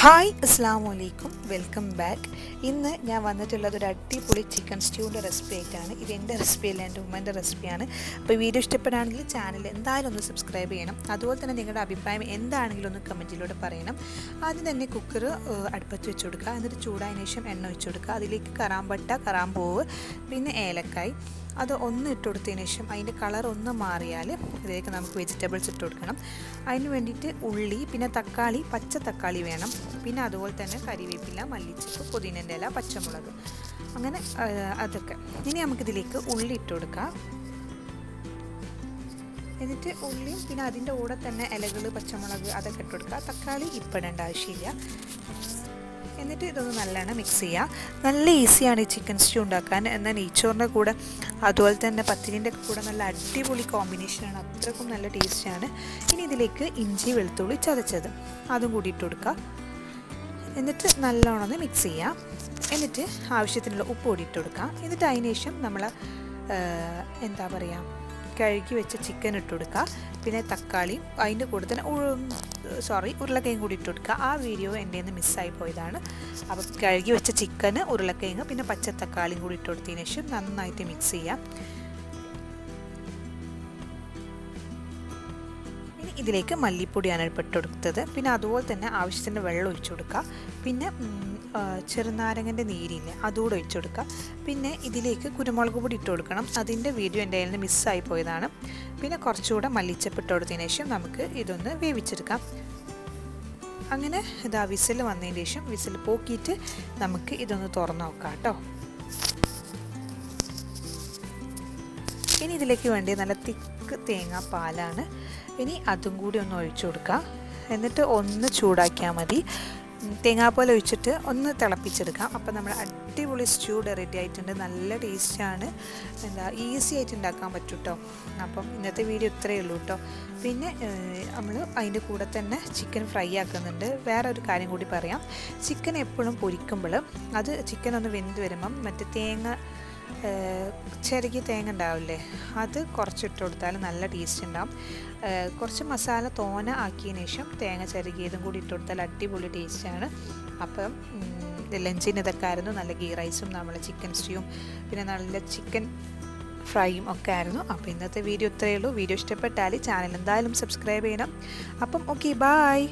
Hi അസ്സാം വലൈക്കും welcome back. ഇന്ന് ഞാൻ വന്നിട്ടുള്ളത് ഒരു അടിപൊളി ചിക്കൻ സ്റ്റ്യൂവിന്റെ റെസിപ്പി ആയിട്ടാണ് ഇത് എന്റെ റെസിപ്പി അല്ല എന്റെ ഉമ്മന്റെ റെസിപ്പിയാണ്. അപ്പോൾ വീഡിയോ ഇഷ്ടപ്പെടുകയാണെങ്കിൽ ചാനൽ എന്തായാലും ഒന്ന് സബ്സ്ക്രൈബ് ചെയ്യണം. അതുപോലെ തന്നെ നിങ്ങളുടെ അഭിപ്രായം എന്താണെങ്കിലും ഒന്ന് കമന്റിലൂടെ പറയണം. ആദ്യം തന്നെ കുക്കർ അടുപ്പത്ത് വെച്ച് കൊടുക്കുക. എന്നിട്ട് ചൂടായതിനു ശേഷം എണ്ണ ഒഴിച്ച് കൊടുക്കുക. അതിലേക്ക് കറാമ്പട്ട കറാമ്പൂവ് പിന്നെ ഏലക്കായ്. അത് ഒന്ന് ഇട്ട് കൊടുത്തതിന് ശേഷം അതിന്റെ കളർ ഒന്ന് മാറിയാൽ ഇതിലേക്ക് നമുക്ക് വെജിറ്റബിൾസ് ഇട്ട് കൊടുക്കണം. അതിന് വേണ്ടിയിട്ട് ഉള്ളി പിന്നെ തക്കാളി പച്ച തക്കാളി വേണം. പിന്നെ അതുപോലെ തന്നെ കരിവേപ്പില മല്ലിച്ചപ്പ് പുതിനന്റെ ഇല പച്ചമുളക്. അങ്ങനെ അതൊക്കെ. ഇനി നമുക്കിതിലേക്ക് ഉള്ളി ഇട്ട് കൊടുക്കാം. എന്നിട്ട് ഉള്ളിയും പിന്നെ അതിന്റെ കൂടെ തന്നെ ഇലകൾ പച്ചമുളക് അതൊക്കെ ഇട്ട് കൊടുക്കുക തക്കാളി ഇപ്പിടേണ്ട ആവശ്യമില്ല. എന്നിട്ട് ഇതൊന്ന് നല്ലോണം മിക്സ് ചെയ്യുക നല്ല ഈസിയാണ് ഈ ചിക്കൻ സ്റ്റൂ ഉണ്ടാക്കാൻ. എന്നാൽ നെയ്ച്ചോറിന്റെ കൂടെ അതുപോലെ തന്നെ പത്തിരിന്റെ കൂടെ നല്ല അടിപൊളി കോമ്പിനേഷനാണ് അത്രക്കും നല്ല ടേസ്റ്റാണ് ഇനി ഇതിലേക്ക് ഇഞ്ചി വെളുത്തുള്ളി ചതച്ചത്. അതും കൂടി ഇട്ട് കൊടുക്കുക എന്നിട്ട് നല്ലോണം മിക്സ് ചെയ്യുക എന്നിട്ട് ആവശ്യത്തിനുള്ള ഉപ്പ് കൂടി ഇട്ട് കൊടുക്കുക എന്നിട്ട് അതിന് ശേഷം നമ്മൾ എന്താ പറയുക കഴുകി വെച്ച ചിക്കൻ ഇട്ട് കൊടുക്കുക. പിന്നെ തക്കാളിയും അതിന്റെ കൂടെ തന്നെ സോറി ഉരുളക്കിഴങ്ങ് കൂടി ഇട്ട് കൊടുക്കുക. ആ വീഡിയോ എന്റെ നിന്ന് മിസ്സായി പോയതാണ്. അപ്പോൾ കഴുകി വെച്ച ചിക്കന് ഉരുളക്കിഴങ്ങ് പിന്നെ പച്ച തക്കാളിയും കൂടി ഇട്ട് കൊടുത്തതിന് ശേഷം നന്നായിട്ട് മിക്സ് ചെയ്യാം. ഇതിലേക്ക് മല്ലിപ്പൊടിയാണ് ഇട്ട് ഇട്ടുകൊടുത്തത് പിന്നെ അതുപോലെ തന്നെ ആവശ്യത്തിന് വെള്ളം ഒഴിച്ചു കൊടുക്കുക. പിന്നെ ചെറുനാരങ്ങന്റെ നീരില്ലേ അതുകൂടെ ഒഴിച്ചു കൊടുക്കുക പിന്നെ ഇതിലേക്ക് കുരുമുളക് പൊടി ഇട്ട് കൊടുക്കണം. അതിന്റെ വീഡിയോ എന്റെ കയ്യിൽ നിന്ന് മിസ്സായി പോയതാണ്. പിന്നെ കുറച്ചുകൂടെ മല്ലിച്ചപ്പ് ഇട്ട് കൊടുത്തതിന് ശേഷം നമുക്ക് ഇതൊന്ന് വേവിച്ചെടുക്കാം. അങ്ങനെ ഇതാ വിസിൽ വന്നതിന് ശേഷം വിസിൽ പോക്കിയിട്ട് നമുക്ക് ഇതൊന്ന് തുറന്നു നോക്കാം കേട്ടോ. ഇനി ഇതിലേക്ക് വേണ്ടി നല്ല തിക്ക് തേങ്ങാപ്പാലാണ്. ഇനി അതും കൂടി ഒന്ന് ഒഴിച്ചു കൊടുക്കുക എന്നിട്ട് ഒന്ന് ചൂടാക്കിയാൽ മതി. തേങ്ങാപ്പാൽ ഒഴിച്ചിട്ട് ഒന്ന് തിളപ്പിച്ചെടുക്കാം. അപ്പോൾ നമ്മൾ അടിപൊളി സ്റ്റൂ റെഡി ആയിട്ടുണ്ട്. നല്ല ടേസ്റ്റാണ് എന്താ ഈസി ആയിട്ട് ഉണ്ടാക്കാൻ പറ്റും കേട്ടോ അപ്പം ഇന്നത്തെ വീഡിയോ ഇത്രയേ ഉള്ളൂ കേട്ടോ പിന്നെ നമ്മൾ അതിന്റെ കൂടെ തന്നെ ചിക്കൻ ഫ്രൈ ആക്കുന്നുണ്ട്. വേറെ ഒരു കാര്യം കൂടി പറയാം. ചിക്കൻ എപ്പോഴും പൊരിക്കുമ്പോൾ അത് ചിക്കൻ ഒന്ന് വെന്ത് വരുമ്പം മറ്റേ തേങ്ങ ചെറുകിയ തേങ്ങ ഉണ്ടാവില്ലേ അത് കുറച്ചിട്ട് കൊടുത്താൽ നല്ല ടേസ്റ്റ് ഉണ്ടാവും. കുറച്ച് മസാല തോന ആക്കിയതിന് ശേഷം തേങ്ങ ചെറുകിയതും കൂടി ഇട്ട് കൊടുത്താൽ അടിപൊളി ടേസ്റ്റാണ് അപ്പം ലഞ്ചിന് ഇതൊക്കെ ആയിരുന്നു. നല്ല ഗീ റൈസും നമ്മളെ ചിക്കൻ സ്റ്റീയും പിന്നെ നല്ല ചിക്കൻ ഫ്രൈയും ഒക്കെ ആയിരുന്നു. അപ്പോൾ ഇന്നത്തെ വീഡിയോ ഇത്രയേ ഉള്ളൂ. വീഡിയോ ഇഷ്ടപ്പെട്ടാൽ ചാനൽ എന്തായാലും സബ്സ്ക്രൈബ് ചെയ്യണം. അപ്പം ഓക്കെ ബായ്